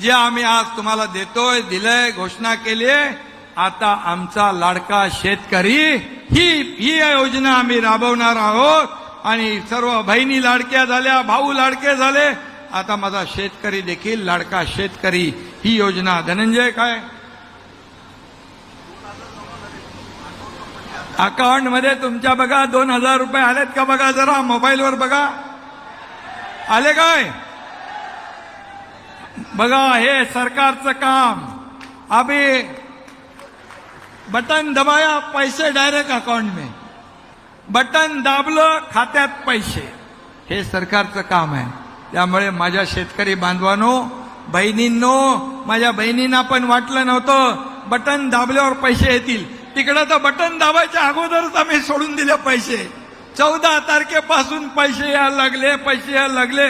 जे आम्ही आज तुम्हाला देतोय दिलंय घोषणा केली आहे आता आमचा लाडका शेतकरी ही ही योजना आम्ही राबवणार आहोत. आणि सर्व बहिणी लाडक्या झाल्या भाऊ लाडके झाले आता माझा शेतकरी देखील लाडका शेतकरी ही योजना धनंजय काय? अकाउंटमध्ये तुमच्या बघा दोन हजार रुपये आलेत का बघा जरा मोबाईलवर बघा. आले काय? बघा हे सरकारचं काम. अभी बटन दबाया पैसे डायरेक्ट अकाउंट में. बटन दाबलं खात्यात पैसे. हे सरकारचं काम आहे. त्यामुळे माझ्या शेतकरी बांधवांनो बहिणींनो माझ्या बहिणींना पण वाटलं नव्हतं बटन दाबल्यावर पैसे येतील. तिकडं तर बटन दाबायच्या अगोदरच आम्ही सोडून दिले पैसे. चौदा तारखेपासून पैसे यायला लागले पैसे यायला लागले.